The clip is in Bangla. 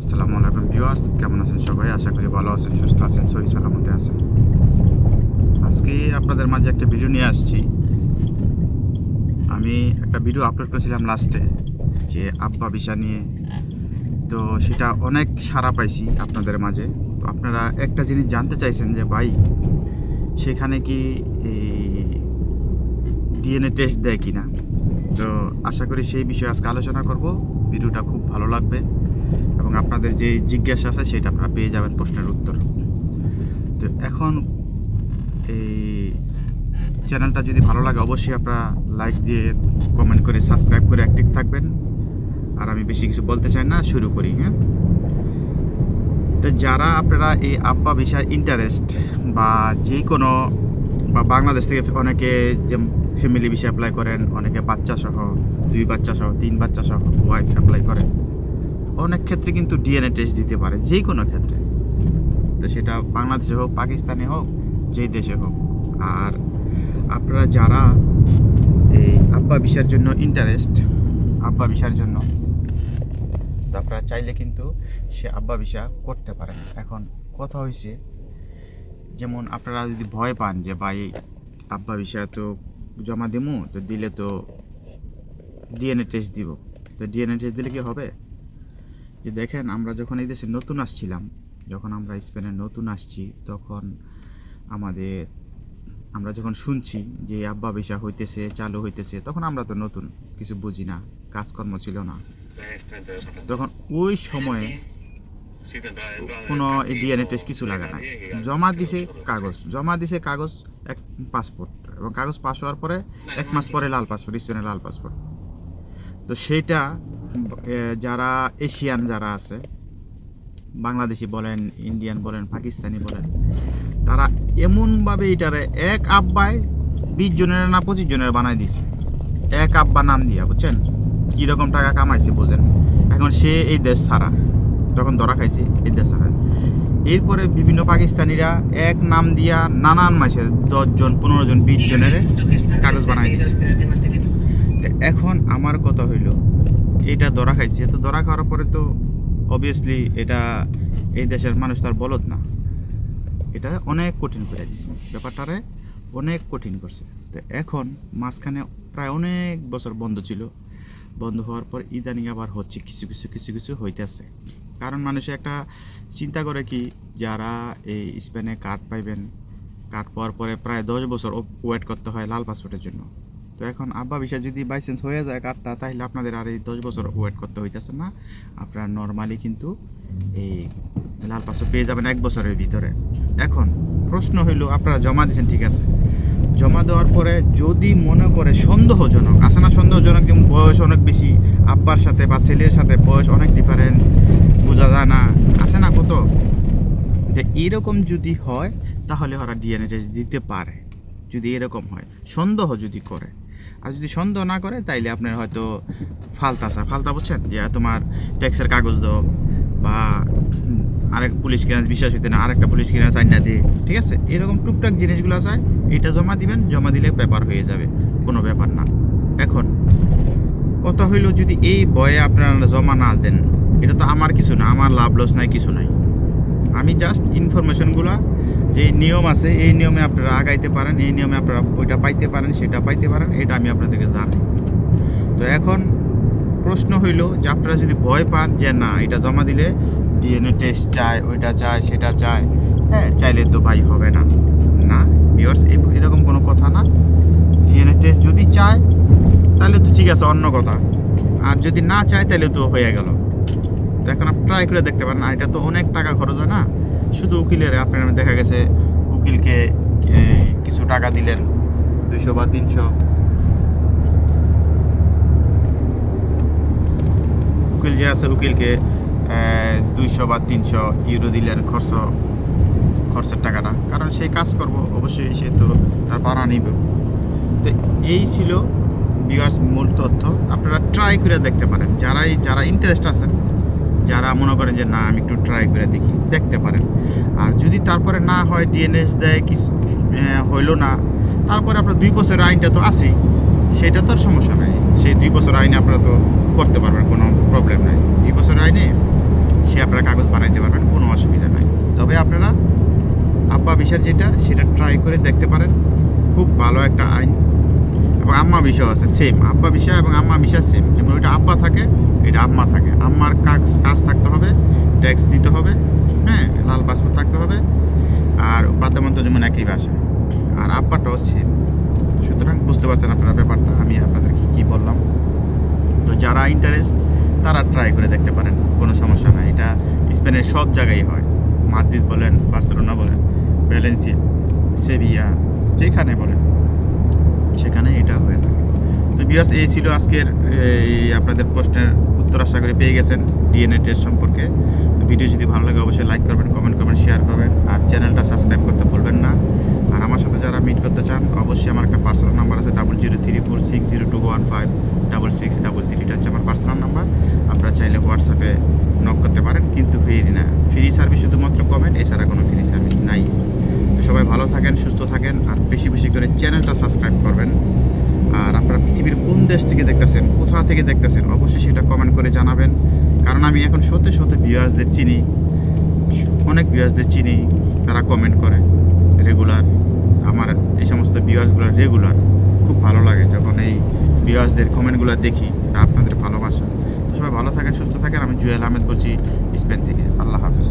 আসসালামু আলাইকুম ভিউয়ার্স, কেমন আছেন সবাই? আশা করি ভালো আছেন, সুস্থ আছেন সহি সালামতে আছেন। আজকে আপনাদের মাঝে একটা ভিডিও নিয়ে আসছি। আমি একটা ভিডিও আপলোড করেছিলাম লাস্টে যে আব্বা বিষা নিয়ে। তো সেটা অনেক সাড়া পাইছি আপনাদের মাঝে। তো আপনারা একটা জিনিস জানতে চাইছেন যে, ভাই, সেখানে কি ডিএনএ টেস্ট দেয় কিনা? তো আশা করি সেই বিষয়ে আজকে আলোচনা করব। ভিডিওটা খুব ভালো লাগবে। এবং আপনাদের যে জিজ্ঞাসা আছে সেটা আপনারা পেয়ে যাবেন প্রশ্নের উত্তর। তো এখন এই চ্যানেলটা যদি ভালো লাগে, অবশ্যই আপনারা লাইক দিয়ে কমেন্ট করে, সাবস্ক্রাইব করে অ্যাক্টিভ থাকবেন। আর আমি বেশি কিছু বলতে চাই না, শুরু করি হ্যাঁ? তো যারা আপনারা এই আব্বা বিষয় ইন্টারেস্ট বা যে কোনো বা বাংলাদেশ থেকে অনেকে যে ফ্যামিলি বিষয়ে অ্যাপ্লাই করেন, অনেকে বাচ্চা সহ, দুই বাচ্চা সহ, তিন বাচ্চা সহ ওয়াইফ অ্যাপ্লাই করেন অনেক ক্ষেত্রে কিন্তু ডিএনএ টেস্ট দিতে পারে যে কোনো ক্ষেত্রে। তো সেটা বাংলাদেশে হোক, পাকিস্তানে হোক, যেই দেশে হোক। আর আপনারা যারা এই আব্বা বিষয়ের জন্য ইন্টারেস্ট আব্বা বিষয়ের জন্য, তো আপনারা চাইলে কিন্তু সে আব্বা বিষা করতে পারেন। এখন কথা হয়েছে যেমন আপনারা যদি ভয় পান যে, ভাই, আব্বা বিষয় তো জমা দিমু, তো দিলে তো ডিএনএ টেস্ট দিব। তো ডিএনএ টেস্ট দিলে কি হবে? যে দেখেন, আমরা যখন এই দেশে নতুন আসছিলাম, যখন আমরা স্পেনে নতুন আসছি, তখন আমাদের, আমরা যখন শুনছি যে আব্বা বিষা হইতেছে, চালু হইতেছে, তখন আমরা তো নতুন, কিছু বুঝি না, কাজকর্ম ছিল না। তখন ওই সময়ে কোনো ডিএনএ টেস্ট কিছু লাগা নাই। জমা দিছে কাগজ, জমা দিছে কাগজ, এক পাসপোর্ট, এবং কাগজ পাস হওয়ার পরে এক মাস পরে লাল পাসপোর্ট, স্পেনের লাল পাসপোর্ট। তো সেইটা যারা এশিয়ান যারা আছে, বাংলাদেশি বলেন, ইন্ডিয়ান বলেন, পাকিস্তানি বলেন, তারা এমনভাবে এটারে এক আব্বায় বিশ জনের না পঁচিশ জনের বানাই দিছে। এক আব্বা নাম দিয়া, বুঝছেন? কীরকম টাকা কামাইছে বোঝেন? এখন সে এই দেশ ছাড়া, যখন ধরা খাইছে, এই দেশ ছাড়া। এরপরে বিভিন্ন পাকিস্তানিরা এক নাম দিয়া নানান মাসের দশজন পনেরো জন, বিশ জনের কাগজ বানাই দিছে। এখন আমার কথা হইল এটা ধরা খাইছে। তো ধরা খাওয়ার পরে তো অবভিয়াসলি এটা এই দেশের মানুষ তো আর বলদ না। এটা অনেক কঠিন করে দিছে। ব্যাপারটারে অনেক কঠিন করছে। তো এখন মাঝখানে প্রায় অনেক বছর বন্ধ ছিল। বন্ধ হওয়ার পর ইদানিং আবার হচ্ছে, কিছু কিছু কিছু কিছু হইতেছে। কারণ মানুষে একটা চিন্তা করে কি, যারা এই স্পেনে কার্ড পাইবেন কার্ড পাওয়ার পরে প্রায় দশ বছর ওয়েট করতে হয় লাল পাসপোর্টের জন্য। তো এখন আব্বা বিষয় যদি বাই চান্স হয়ে যায় কার্ডটা, তাহলে আপনাদের আর এই দশ বছর ওয়েট করতে হইতেছে না। আপনারা নর্মালি কিন্তু এই লাল পাসপোর্ট পেয়ে যাবেন এক বছরের ভিতরে। এখন প্রশ্ন হইল, আপনারা জমা দিয়েছেন, ঠিক আছে? জমা দেওয়ার পরে যদি মনে করে সন্দেহজনক, আছে না সন্দেহজনক যেমন বয়স অনেক বেশি, আব্বার সাথে বা ছেলের সাথে বয়স অনেক ডিফারেন্স বোঝা যায় না, আছে না কত? যে এরকম যদি হয়, তাহলে ওরা ডিএনএ টেস্ট দিতে পারে। যদি এরকম হয়, সন্দেহ যদি করে আর যদি সন্দেহ না করে, তাইলে আপনার হয়তো ফালতা ফালতা বুঝছেন? যে তোমার ট্যাক্সের কাগজ দাও বা আরেক পুলিশ ক্লিয়ারেন্স বিশ্বাস হইতে না, আরেকটা পুলিশ ক্লিয়ারেন্স আইন দিয়ে, ঠিক আছে? এরকম টুকটাক জিনিসগুলো আছে এটা জমা দিবেন, জমা দিলে ব্যাপার হয়ে যাবে, কোনো ব্যাপার না। এখন, কথা হইল যদি এই বয়ে আপনারা জমা না দেন, এটা তো আমার কিছু না, আমার লাভ লস নাই, কিছু নাই। আমি জাস্ট ইনফরমেশনগুলো যে নিয়ম আছে, এই নিয়মে আপনারা আগাইতে পারেন, এই নিয়মে আপনারা ওইটা পাইতে পারেন, সেটা পাইতে পারেন, এটা আমি আপনাদেরকে জানি তো এখন প্রশ্ন হইল যে আপনারা যদি ভয় পান যে না, এটা জমা দিলে ডিএনএ টেস্ট চায়, ওইটা চায়, সেটা চায় হ্যাঁ চাইলে তো ভাই হবে না। না ভিউয়ার্স এরকম কোনো কথা না। ডিএনএ টেস্ট যদি চায়, তাহলে তো ঠিক আছে, অন্য কথা। আর যদি না চায়, তাহলে তো হয়ে গেল। তো এখন আপনি ট্রাই করে দেখতে পারেন, আর এটা তো অনেক টাকা খরচ হয় না? শুধু উকিলের, আপনার দেখা গেছে, উকিলকে কিছু টাকা দিলেন, দুইশো বা তিনশো। উকিল যে আছে, উকিলকে দুইশো বা তিনশো ইউরো দিলেন খরচ, খরচের টাকাটা। কারণ সেই কাজ করব, অবশ্যই সে তো তার ভাড়া নিবে। তো এই ছিল বিয়ার্স মূল তথ্য। আপনারা ট্রাই করে দেখতে পারেন। যারাই, যারা ইন্টারেস্ট আছেন যারা মনে করেন যে, না, আমি একটু ট্রাই করে দেখি, দেখতে পারেন। আর যদি তারপরে না হয় ডিএনএস দেয়, কিছু হইল না, তারপরে আপনার দুই বছরের আইনটা তো আছেই, সেটা তো আর সমস্যা নাই। সেই দুই বছর আইনে আপনারা তো করতে পারবেন, কোনো প্রবলেম নাই। দুই বছরের আইনে সে আপনারা কাগজ বানাইতে পারবেন, কোনো অসুবিধা নাই। তবে আপনারা আব্বা বিষয়ের যেটা, সেটা ট্রাই করে দেখতে পারেন। খুব ভালো একটা আইন। এবং আম্মা বিষয় আছে সেম আব্বা বিষয় এবং আম্মা বিষয় সেম যেমন ওইটা আব্বা থাকে এটা আম্মা থাকে। আম্মার কাজ কাজ থাকতে হবে ট্যাক্স দিতে হবে হ্যাঁ লাল পাসপোর্ট থাকতে হবে, আর বাদ্যমন্ত যেমন একই ভাষা আর আব্বাটাও সেম সুতরাং বুঝতে পারছেন আপনারা ব্যাপারটা, আমি আপনাদেরকে কী বললাম। তো যারা ইন্টারেস্ট তারা ট্রাই করে দেখতে পারেন, কোনো সমস্যা নাই। এটা স্পেনের সব জায়গায় হয়। মাদ্রিদ বলেন, বার্সেলোনা বলেন, ভ্যালেন্সিয়া, সেভিয়া, যেখানে বলেন, সেখানে এটা হয়ে থাকে। তো বিয়ার্স এই ছিল আজকের, এই আপনাদের প্রশ্নের উত্তর আশা করে পেয়ে গেছেন ডিএনএ টেস্ট সম্পর্কে। তো ভিডিও যদি ভালো লাগে, অবশ্যই লাইক করবেন কমেন্ট করবেন শেয়ার করবেন। আর চ্যানেলটা সাবস্ক্রাইব করতে ভুলবেন না। আর আমার সাথে যারা মিট করতে চান, অবশ্যই আমার একটা পার্সোনাল নাম্বার আছে double zero three four six zero two one five double six double three এটা হচ্ছে আমার পার্সোনাল নাম্বার আপনারা চাইলে হোয়াটসঅ্যাপে নক করতে পারেন, কিন্তু ফ্রি না। ফ্রি সার্ভিস শুধুমাত্র কমেন্ট এছাড়া কোনো ফ্রি সার্ভিস নাই। তো সবাই ভালো থাকেন, সুস্থ থাকেন, আর বেশি বেশি করে চ্যানেলটা সাবস্ক্রাইব করবেন আর আপনারা পৃথিবীর কোন দেশ থেকে দেখতেছেন, কোথা থেকে দেখতেছেন, অবশ্যই সেটা কমেন্ট করে জানাবেন। কারণ আমি এখন সত্যি সত্যি ভিউয়ার্সদের চিনি, অনেক ভিউয়ার্সদের চিনি, তারা কমেন্ট করে রেগুলার আমার এই সমস্ত ভিউয়ার্সগুলো রেগুলার খুব ভালো লাগে যখন এই ভিউয়ার্সদের কমেন্টগুলো দেখি, তা আপনাদের ভালোবাসা। তো সবাই ভালো থাকেন, সুস্থ থাকেন। আমি জুয়েল আহমেদ বলছি, স্পেন থেকে। আল্লাহ হাফেজ।